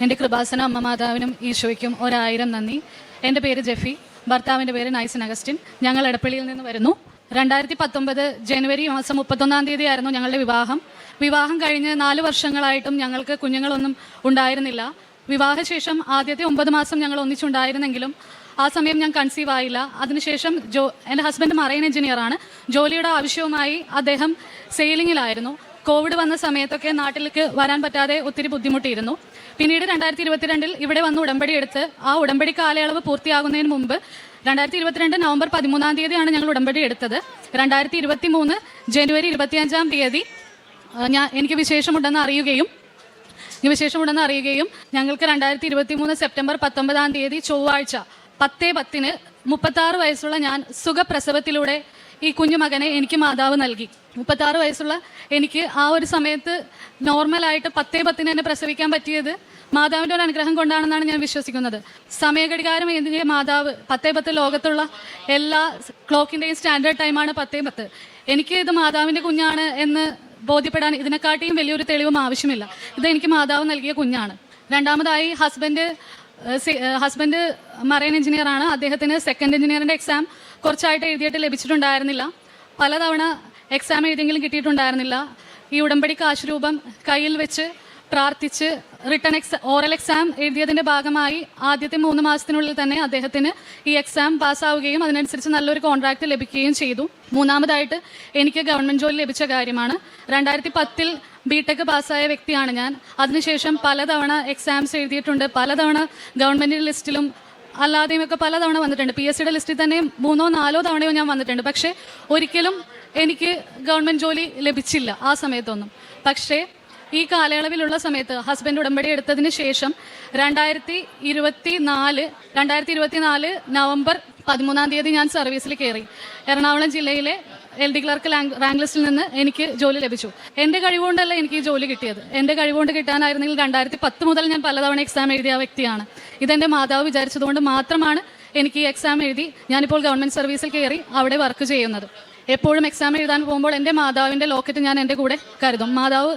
എന്റെ കൃപാസന അമ്മ മാതാവിനും ഈശോയ്ക്കും ഒരായിരം നന്ദി. എന്റെ പേര് ജെഫി. ഭർത്താവിന്റെ പേര് നൈസൻ അഗസ്റ്റിൻ. ഞങ്ങൾ എടപ്പള്ളിയിൽ നിന്ന് വരുന്നു. രണ്ടായിരത്തി പത്തൊമ്പത് ജനുവരി മാസം മുപ്പത്തൊന്നാം തീയതി ആയിരുന്നു ഞങ്ങളുടെ വിവാഹം. വിവാഹം കഴിഞ്ഞ് നാല് വർഷങ്ങളായിട്ടും ഞങ്ങൾക്ക് കുഞ്ഞുങ്ങളൊന്നും ഉണ്ടായിരുന്നില്ല. വിവാഹശേഷം ആദ്യത്തെ ഒമ്പത് മാസം ഞങ്ങൾ ഒന്നിച്ചുണ്ടായിരുന്നെങ്കിലും ആ സമയം ഞാൻ കൺസീവ് ആയില്ല. അതിനുശേഷം ജോ എന്റെ ഹസ്ബൻഡ് മറൈൻ എഞ്ചിനീയറാണ് ജോലിയുടെ ആവശ്യവുമായി അദ്ദേഹം സെയിലിങ്ങിലായിരുന്നു കോവിഡ് വന്ന സമയത്തൊക്കെ നാട്ടിലേക്ക് വരാൻ പറ്റാതെ ഒത്തിരി ബുദ്ധിമുട്ടിയിരുന്നു. പിന്നീട് രണ്ടായിരത്തി ഇരുപത്തിരണ്ടിൽ ഇവിടെ വന്ന് ഉടമ്പടി എടുത്ത് ആ ഉടമ്പടി കാലയളവ് പൂർത്തിയാകുന്നതിന് മുമ്പ് രണ്ടായിരത്തി ഇരുപത്തിരണ്ട് നവംബർ പതിമൂന്നാം തീയതിയാണ് ഞങ്ങൾ ഉടമ്പടി എടുത്തത്. രണ്ടായിരത്തി ഇരുപത്തി മൂന്ന് ജനുവരി ഇരുപത്തിയഞ്ചാം തീയതി ഞാൻ എനിക്ക് വിശേഷമുണ്ടെന്ന് അറിയുകയും എനിക്ക് വിശേഷമുണ്ടെന്ന് അറിയുകയും ഞങ്ങൾക്ക് രണ്ടായിരത്തി ഇരുപത്തി മൂന്ന് സെപ്റ്റംബർ പത്തൊമ്പതാം തീയതി ചൊവ്വാഴ്ച പത്തേ പത്തിന് മുപ്പത്താറ് വയസ്സുള്ള ഞാൻ സുഖപ്രസവത്തിലൂടെ ഈ കുഞ്ഞുമകനെ എനിക്ക് മാതാവ് നൽകി. മുപ്പത്താറ് വയസ്സുള്ള എനിക്ക് ആ ഒരു സമയത്ത് നോർമലായിട്ട് പത്തേ പത്തിന് എന്നെ പ്രസവിക്കാൻ പറ്റിയത് മാതാവിന്റെ ഒരു അനുഗ്രഹം കൊണ്ടാണെന്നാണ് ഞാൻ വിശ്വസിക്കുന്നത്. സമയഘടികാരം എന്തിന്റെ മാതാവ് പത്തേ പത്ത് ലോകത്തുള്ള എല്ലാ ക്ലോക്കിന്റെയും സ്റ്റാൻഡേർഡ് ടൈമാണ് പത്തേ പത്ത്. എനിക്ക് ഇത് മാതാവിന്റെ കുഞ്ഞാണ് എന്ന് ബോധ്യപ്പെടാൻ ഇതിനെക്കാട്ടിയും വലിയൊരു തെളിവും ആവശ്യമില്ല. ഇത് എനിക്ക് മാതാവ് നൽകിയ കുഞ്ഞാണ്. രണ്ടാമതായി ഹസ്ബൻഡ് ഹസ്ബൻഡ് മറൈൻ എഞ്ചിനീയർ ആണ്. അദ്ദേഹത്തിന് സെക്കൻഡ് എഞ്ചിനീയറിന്റെ എക്സാം കുറച്ചായിട്ട് എഴുതിയിട്ട് ലഭിച്ചിട്ടുണ്ടായിരുന്നില്ല. പലതവണ എക്സാം എഴുതിയെങ്കിലും കിട്ടിയിട്ടുണ്ടായിരുന്നില്ല. ഈ ഉടമ്പടി കാശ് രൂപം കയ്യിൽ വെച്ച് പ്രാർത്ഥിച്ച് റിട്ടേൺ എക്സാം ഓറൽ എക്സാം എഴുതിയതിന്റെ ഭാഗമായി ആദ്യത്തെ മൂന്ന് മാസത്തിനുള്ളിൽ തന്നെ അദ്ദേഹത്തിന് ഈ എക്സാം പാസ്സാവുകയും അതിനനുസരിച്ച് നല്ലൊരു കോൺട്രാക്റ്റ് ലഭിക്കുകയും ചെയ്തു. മൂന്നാമതായിട്ട് എനിക്ക് ഗവൺമെന്റ് ജോലി ലഭിച്ച കാര്യമാണ്. രണ്ടായിരത്തി പത്തിൽ ബി ടെക് പാസ്സായ വ്യക്തിയാണ് ഞാൻ. അതിനുശേഷം പലതവണ എക്സാംസ് എഴുതിയിട്ടുണ്ട്. പലതവണ ഗവൺമെന്റ് ലിസ്റ്റിലും അല്ലാതെയും ഒക്കെ പലതവണ വന്നിട്ടുണ്ട്. പി എസ് സിയുടെ ലിസ്റ്റിൽ തന്നെ മൂന്നോ നാലോ തവണയോ ഞാൻ വന്നിട്ടുണ്ട്. പക്ഷേ ഒരിക്കലും എനിക്ക് ഗവൺമെന്റ് ജോലി ലഭിച്ചില്ല ആ സമയത്തൊന്നും. പക്ഷേ ഈ കാലയളവിലുള്ള സമയത്ത് ഹസ്ബൻഡ് ഉടമ്പടി എടുത്തതിന് ശേഷം രണ്ടായിരത്തി ഇരുപത്തി നാല് രണ്ടായിരത്തി ഇരുപത്തി നാല് നവംബർ പതിമൂന്നാം തീയതി ഞാൻ സർവീസിൽ കയറി എറണാകുളം ജില്ലയിലെ എൽ ഡി ക്ലർക്ക് റാങ്ക് ലിസ്റ്റിൽ നിന്ന് എനിക്ക് ജോലി ലഭിച്ചു. എന്റെ കഴിവുകൊണ്ടല്ല എനിക്ക് ഈ ജോലി കിട്ടിയത്. എന്റെ കഴിവുകൊണ്ട് കിട്ടാനായിരുന്നെങ്കിൽ രണ്ടായിരത്തി പത്ത് മുതൽ ഞാൻ പലതവണ എക്സാം എഴുതിയ വ്യക്തിയാണ്. ഇതെന്റെ മാതാവ് വിചാരിച്ചതുകൊണ്ട് മാത്രമാണ് എനിക്ക് ഈ എക്സാം എഴുതി ഞാനിപ്പോൾ ഗവൺമെന്റ് സർവീസിൽ കയറി അവിടെ വർക്ക് ചെയ്യുന്നത്. എപ്പോഴും എക്സാം എഴുതാൻ പോകുമ്പോൾ എന്റെ മാതാവിന്റെ ലോക്കറ്റ് ഞാൻ എന്റെ കൂടെ കരുതും. മാതാവ്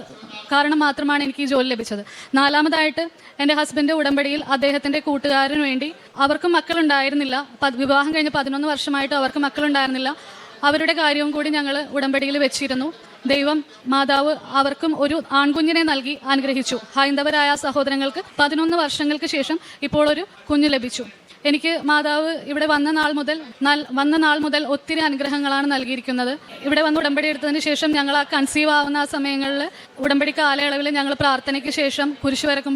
കാരണം മാത്രമാണ് എനിക്ക് ഈ ജോലി ലഭിച്ചത്. നാലാമതായിട്ട് എന്റെ ഹസ്ബൻഡ് ഉടമ്പടിയിൽ അദ്ദേഹത്തിന്റെ കൂട്ടുകാരന് വേണ്ടി അവർക്കും മക്കളുണ്ടായിരുന്നില്ല. വിവാഹം കഴിഞ്ഞ് പതിനൊന്ന് വർഷമായിട്ട് അവർക്ക് മക്കളുണ്ടായിരുന്നില്ല. അവരുടെ കാര്യവും കൂടി ഞങ്ങൾ ഉടമ്പടിയിൽ വെച്ചിരുന്നു. ദൈവം മാതാവ് അവർക്കും ഒരു ആൺകുഞ്ഞിനെ നൽകി അനുഗ്രഹിച്ചു. ഹൈന്ദവരായ സഹോദരങ്ങൾക്ക് പതിനൊന്ന് വർഷങ്ങൾക്ക് ശേഷം ഇപ്പോൾ ഒരു കുഞ്ഞ് ലഭിച്ചു. എനിക്ക് മാതാവ് ഇവിടെ വന്ന നാൾ മുതൽ വന്ന നാൾ മുതൽ ഒത്തിരി അനുഗ്രഹങ്ങളാണ് നൽകിയിരിക്കുന്നത്. ഇവിടെ വന്ന് ഉടമ്പടി എടുത്തതിന് ശേഷം ഞങ്ങൾ ആ കൺസീവ് ആവുന്ന ആ സമയങ്ങളിൽ ഉടമ്പടി കാലയളവിൽ ഞങ്ങൾ പ്രാർത്ഥനയ്ക്ക് ശേഷം കുരിശ് വരക്കുമ്പോൾ